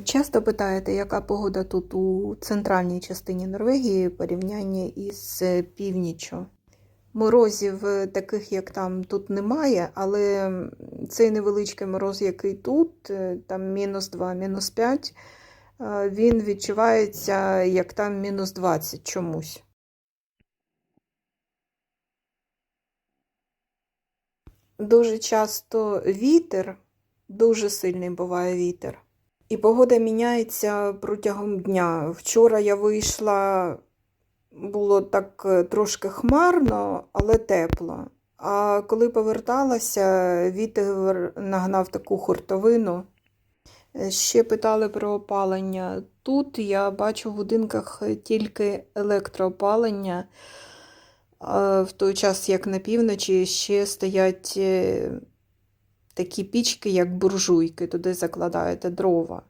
Часто питаєте, яка погода тут у центральній частині Норвегії в порівнянні із північчю. Морозів е, таких, як там, тут немає, але цей невеличкий мороз, який тут, е, там мінус 2, мінус 5, е, він відчувається, як там мінус 20 чомусь. Дуже часто вітер, дуже сильний буває вітер. І погода міняється протягом дня. Вчора я вийшла, було так е, трошки хмарно, але тепло. А коли поверталася, вітер нагнав таку хуртовину. Е, Ще питали про опалення. Тут я бачу в будинках тільки електроопалення. В той час, як на півночі, ще стоять е, такі пічки, як буржуйки, туди закладаєте дрова.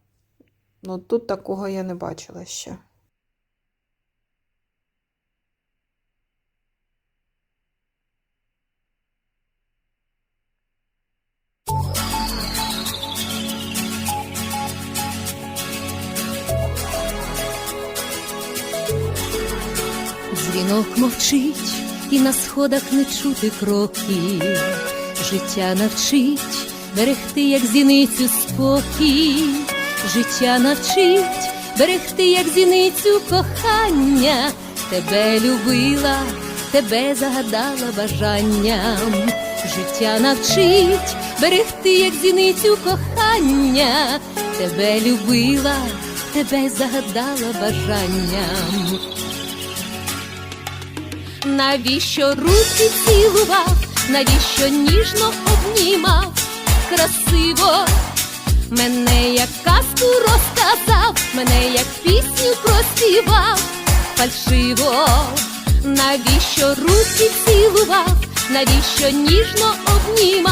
Ну, тут такого я не бачила ще. Дзвінок мовчить, і на сходах не чути кроків. Життя навчить берегти, як зіницю спокій. Життя навчить берегти, як зіницю кохання. Тебе любила, тебе загадала бажанням. Життя навчить берегти, як зіницю кохання. Тебе любила, тебе загадала бажанням. Навіщо руки цілував, навіщо ніжно обнімав, красиво. Мене як казку розказав, мене як пісню проспівав, фальшиво, навіщо руки цілував, навіщо ніжно обнімав.